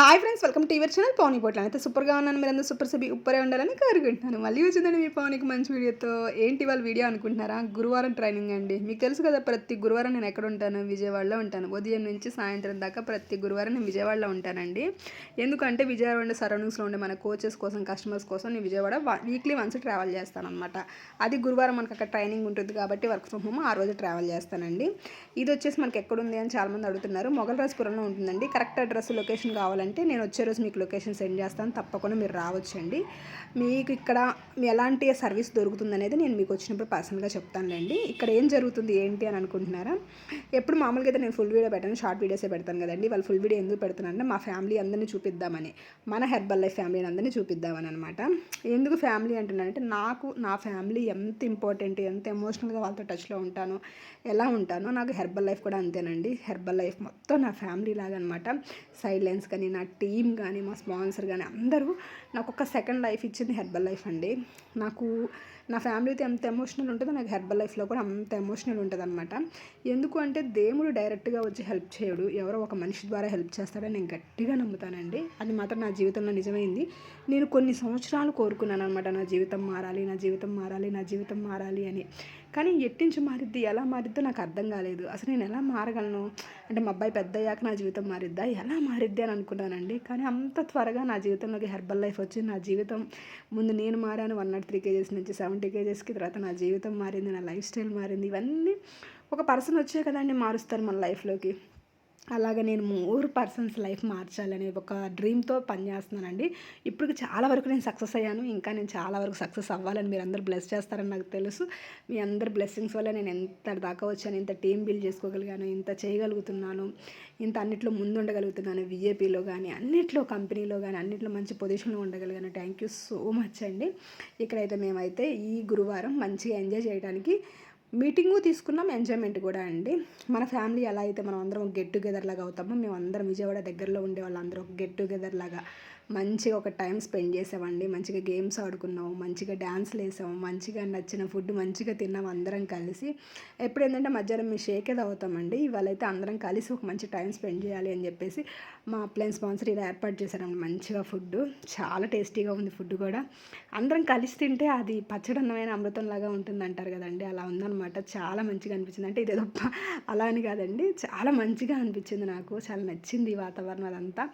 Hi friends welcome to your channel Pavan Potla అయితే సూపర్గా ఉన్నాను మీరు అందరూ సూపర్ సభి ఉప్పరే ఉండాలని కోరుకుంటున్నాను. మళ్ళీ వచ్చిందండి మీ పవన్కి మంచి వీడియోతో. ఏంటి వాళ్ళ వీడియో అనుకుంటున్నారా? గురువారం ట్రైనింగ్ అండి. మీకు తెలుసు కదా ప్రతి గురువారం నేను ఎక్కడ ఉంటాను? విజయవాడలో ఉంటాను. ఉదయం నుంచి సాయంత్రం దాకా ప్రతి గురువారం నేను విజయవాడలో ఉంటానండి. ఎందుకంటే విజయవాడ సరౌండింగ్స్లో ఉండే మన కోచెస్ కోసం కస్టమర్స్ కోసం నేను విజయవాడ వీక్లీ వన్స్ ట్రావెల్ చేస్తాను అనమాట అది గురువారం మనకు అక్కడ ట్రైనింగ్ ఉంటుంది కాబట్టి వర్క్ ఫ్రమ్ హోమ్ ఆ రోజు ట్రావెల్ చేస్తానండి. ఇది వచ్చేసి మనకి ఎక్కడ ఉంది అని చాలామంది అడుగుతున్నారు. మొగల్ రాజ్పురంలో ఉంటుందండి. కరెక్ట్ అడ్రస్ లొకేషన్ కావాలండి అంటే నేను వచ్చే రోజు మీకు లొకేషన్ సెండ్ చేస్తాను. తప్పకుండా మీరు రావచ్చండి. మీకు ఇక్కడ మీ ఎలాంటి సర్వీస్ దొరుకుతుంది అనేది నేను మీకు వచ్చినప్పుడు పర్సనల్గా చెప్తానులేండి. ఇక్కడ ఏం జరుగుతుంది ఏంటి అని అనుకుంటున్నారా? ఎప్పుడు మామూలుగా అయితే నేను ఫుల్ వీడియో పెట్టాను షార్ట్ వీడియోసే పెడతాను కదండి. వాళ్ళు ఫుల్ వీడియో ఎందుకు పెడుతున్నానంటే మా ఫ్యామిలీ అందరినీ చూపిద్దామని మన హెర్బల్ లైఫ్ ఫ్యామిలీని అందరినీ చూపిద్దామని అనమాట ఎందుకు ఫ్యామిలీ అంటున్నానంటే నాకు నా ఫ్యామిలీ ఎంత ఇంపార్టెంట్ ఎంత ఎమోషనల్గా వాళ్ళతో టచ్లో ఉంటాను ఎలా ఉంటానో నాకు హెర్బల్ లైఫ్ కూడా అంతేనండి. హెర్బల్ లైఫ్ మొత్తం నా ఫ్యామిలీ లాగా అనమాట సైలెన్స్ కానీ నా టీం కానీ మా స్పాన్సర్ కానీ అందరూ నాకు ఒక సెకండ్ లైఫ్ ఇచ్చింది హెర్బల్ లైఫ్ అండి. నాకు నా ఫ్యామిలీతో ఎంత ఎమోషనల్ ఉంటుందో నాకు హెర్బల్ లైఫ్లో కూడా అంత ఎమోషనల్ ఉంటుంది అనమాట ఎందుకు అంటే దేవుడు డైరెక్ట్గా వచ్చి హెల్ప్ చేయడు. ఎవరో ఒక మనిషి ద్వారా హెల్ప్ చేస్తాడని నేను గట్టిగా నమ్ముతానండి. అది మాత్రం నా జీవితంలో నిజమైంది. నేను కొన్ని సంవత్సరాలు కోరుకున్నాను అనమాట నా జీవితం మారాలి నా జీవితం మారాలి నా జీవితం మారాలి అని. కానీ ఎట్టించి మారిద్ది ఎలా మారిద్దో నాకు అర్థం కాలేదు. అసలు నేను ఎలా మారగలను? అంటే మా అబ్బాయి పెద్ద అయ్యాక నా జీవితం మారిద్దా? ఎలా మారిద్ది అని అనుకున్నానండి. కానీ అంత త్వరగా నా జీవితంలోకి హెర్బల్ లైఫ్ వచ్చి నా జీవితం ముందు నేను మారాను వన్ నాట్ త్రీ కేజెస్ నుంచి సెవెంటీ కేజెస్కి తర్వాత నా జీవితం మారింది నా లైఫ్ స్టైల్ మారింది. ఇవన్నీ ఒక పర్సన్ వచ్చే కదండి మారుస్తారు మన లైఫ్లోకి. అలాగే నేను మోర్ పర్సన్స్ లైఫ్ మార్చాలని ఒక డ్రీమ్తో పనిచేస్తున్నానండి ఇప్పుడు చాలా వరకు నేను సక్సెస్ అయ్యాను. ఇంకా నేను చాలా వరకు సక్సెస్ అవ్వాలని మీరు అందరూ బ్లెస్ చేస్తారని నాకు తెలుసు. మీ అందరు బ్లెస్సింగ్స్ వల్ల నేను ఎంత దాకా వచ్చాను ఇంత టీం బిల్డ్ చేసుకోగలిగాను ఇంత చేయగలుగుతున్నాను ఇంత అన్నిట్లో ముందుండగలుగుతున్నాను విఏపీలో కానీ అన్నిట్లో కంపెనీలో కానీ అన్నిట్లో మంచి పొజిషన్లో ఉండగలిగాను. థ్యాంక్ యూ సో మచ్ అండి. ఇక్కడైతే మేమైతే ఈ గురువారం మంచిగా ఎంజాయ్ చేయడానికి మీటింగు తీసుకున్నాం ఎంజాయ్మెంట్ కూడా అండి. మన ఫ్యామిలీ ఎలా అయితే మనం అందరం గెట్ టుగెదర్ లాగా అవుతామో మేము అందరం విజయవాడ దగ్గరలో ఉండే వాళ్ళందరూ ఒక గెట్ టుగెదర్ లాగా మంచిగా ఒక టైం స్పెండ్ చేసామండి. మంచిగా గేమ్స్ ఆడుకున్నాము మంచిగా డ్యాన్స్లు వేసాము మంచిగా నచ్చిన ఫుడ్ మంచిగా తిన్నాము అందరం కలిసి. ఎప్పుడు ఏంటంటే మధ్యాహ్నం మేము షేక్ తాగుతామండి. అవుతామండి ఇవాళైతే అందరం కలిసి ఒక మంచి టైం స్పెండ్ చేయాలి అని చెప్పేసి మా అప్లైన్ స్పాన్సర్ ఇలా ఏర్పాటు చేశారండి మంచిగా ఫుడ్ చాలా టేస్టీగా ఉంది ఫుడ్ కూడా. అందరం కలిసి తింటే అది పచ్చడన్నమైన అమృతంలాగా ఉంటుంది అంటారు కదండి. అలా ఉందన్నమాట. చాలా మంచిగా అనిపించింది. అంటే ఇదేదో అలా అని కాదండి. చాలా మంచిగా అనిపించింది నాకు. చాలా నచ్చింది ఈ వాతావరణం అదంతా.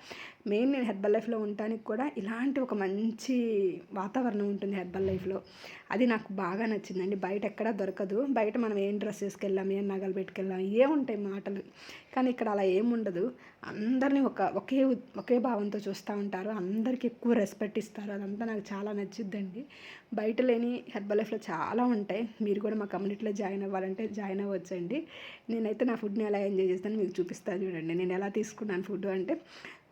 మెయిన్ నేను హెర్బల్ లైఫ్లో ఉంటాను ఉండటానికి కూడా ఇలాంటి ఒక మంచి వాతావరణం ఉంటుంది హెర్బల్ లైఫ్లో. అది నాకు బాగా నచ్చిందండి. బయట ఎక్కడా దొరకదు. బయట మనం ఏం డ్రెస్ వేసుకెళ్ళాం ఏం నగలు పెట్టుకెళ్ళాం ఏముంటాయి మాటలు. కానీ ఇక్కడ అలా ఏముండదు అందరినీ ఒక ఒకే ఒకే భావంతో చూస్తూ ఉంటారు. అందరికీ ఎక్కువ రెస్పెక్ట్ ఇస్తారు. అదంతా నాకు చాలా నచ్చుద్దండి. బయట లేని హెర్బల్ లైఫ్లో చాలా ఉంటాయి. మీరు కూడా మా కమ్యూనిటీలో జాయిన్ అవ్వాలంటే జాయిన్ అవ్వచ్చండి. నేనైతే నా ఫుడ్ని ఎలా ఎంజాయ్ చేస్తాను మీకు చూపిస్తాను చూడండి. నేను ఎలా తీసుకున్నాను ఫుడ్ అంటే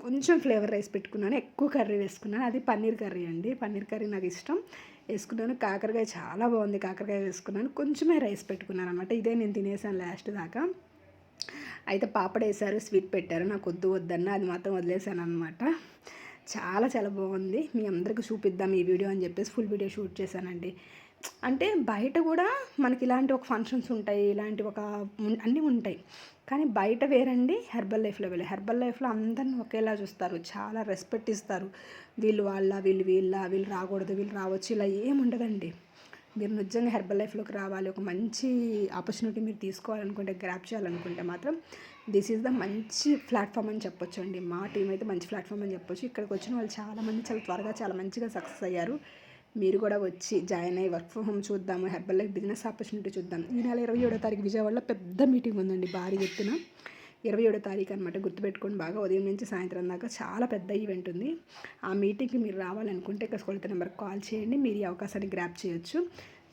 కొంచెం ఫ్లేవర్ రైస్ పెట్టుకున్నాను ఎక్కువ కర్రీ వేసుకున్నాను. అది పన్నీర్ కర్రీ అండి. పన్నీర్ కర్రీ నాకు ఇష్టం. వేసుకున్నాను. కాకరకాయ చాలా బాగుంది. కాకరకాయ వేసుకున్నాను. కొంచెమే రైస్ పెట్టుకున్నాను అనమాట ఇదే నేను తినేసాను లాస్ట్ దాకా. అయితే పాపడ వేసారు స్వీట్ పెట్టారు. నాకు వద్దు వద్దన్న అది మాత్రం వదిలేసాను అనమాట చాలా చాలా బాగుంది. మీ అందరికీ చూపిద్దాం ఈ వీడియో అని చెప్పేసి ఫుల్ వీడియో షూట్ చేశానండి. అంటే బయట కూడా మనకి ఇలాంటి ఒక ఫంక్షన్స్ ఉంటాయి ఇలాంటి ఒక అన్నీ ఉంటాయి. కానీ బయట వేరండి హెర్బల్ లైఫ్లో వెళ్ళి హెర్బల్ లైఫ్లో అందరిని ఒకేలా చూస్తారు. చాలా రెస్పెక్ట్ ఇస్తారు. వీళ్ళు వాళ్ళ వీళ్ళు వీళ్ళ వీళ్ళు రాకూడదు వీళ్ళు రావచ్చు ఇలా ఏముండదండి మీరు నిజంగా హెర్బల్ లైఫ్లోకి రావాలి ఒక మంచి ఆపర్చునిటీ మీరు తీసుకోవాలనుకుంటే గ్రాప్ చేయాలనుకుంటే మాత్రం దిస్ ఈజ్ ద మంచి ప్లాట్ఫామ్ అని చెప్పొచ్చు అండి మా టీం అయితే మంచి ప్లాట్ఫామ్ అని చెప్పొచ్చు. ఇక్కడికి వచ్చిన వాళ్ళు చాలామంది చాలా త్వరగా చాలా మంచిగా సక్సెస్ అయ్యారు. మీరు కూడా వచ్చి జాయిన్ అయ్యి వర్క్ ఫ్రమ్ హోమ్ చూద్దాము హెర్బల్ లైఫ్ బిజినెస్ ఆపర్చునిటీ చూద్దాం ఈ నెల ఇరవై ఏడో తారీఖు విజయవాడలో పెద్ద మీటింగ్ ఉందండి భారీ ఎత్తున. ఇరవై ఏడో తారీఖు అనమాట గుర్తుపెట్టుకొని బాగా ఉదయం నుంచి సాయంత్రం దాకా చాలా పెద్ద ఈవెంట్ ఉంది. ఆ మీటింగ్కి మీరు రావాలనుకుంటే ఇక్కడ కొలత నెంబర్కి కాల్ చేయండి మీరు ఈ అవకాశాన్ని గ్రాప్ చేయొచ్చు.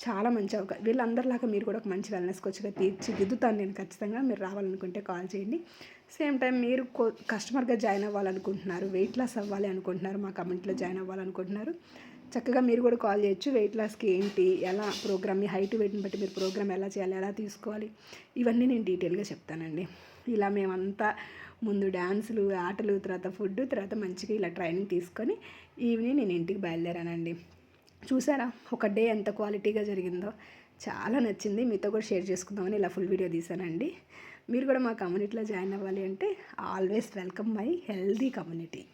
చాలా మంచి అవకాశం. వీళ్ళందరిలాగా మీరు కూడా ఒక మంచి వెల్నెస్ కోచ్గా తీర్చిదిద్దుతాను నేను ఖచ్చితంగా. మీరు రావాలనుకుంటే కాల్ చేయండి. సేమ్ టైం మీరు కస్టమర్గా జాయిన్ అవ్వాలనుకుంటున్నారు. వెయిట్ లాస్ అవ్వాలి అనుకుంటున్నారు. మా కమెంట్లో జాయిన్ అవ్వాలనుకుంటున్నారు. చక్కగా మీరు కూడా కాల్ చేయొచ్చు. వెయిట్ లాస్కి ఏంటి ఎలా ప్రోగ్రామ్ మీ హైట్ వెయిట్ని బట్టి మీరు ప్రోగ్రామ్ ఎలా చేయాలి ఎలా తీసుకోవాలి? ఇవన్నీ నేను డీటెయిల్గా చెప్తానండి. ఇలా మేమంతా ముందు డ్యాన్సులు ఆటలు తర్వాత ఫుడ్ తర్వాత మంచిగా ఇలా ట్రైనింగ్ తీసుకొని ఈవినింగ్ నేను ఇంటికి బయలుదేరానండి. చూసారా? ఒక డే ఎంత క్వాలిటీగా జరిగిందో. చాలా నచ్చింది. మీతో కూడా షేర్ చేసుకుందామని ఇలా ఫుల్ వీడియో తీసానండి. మీరు కూడా మా కమ్యూనిటీలో జాయిన్ అవ్వాలి అంటే always welcome my healthy community.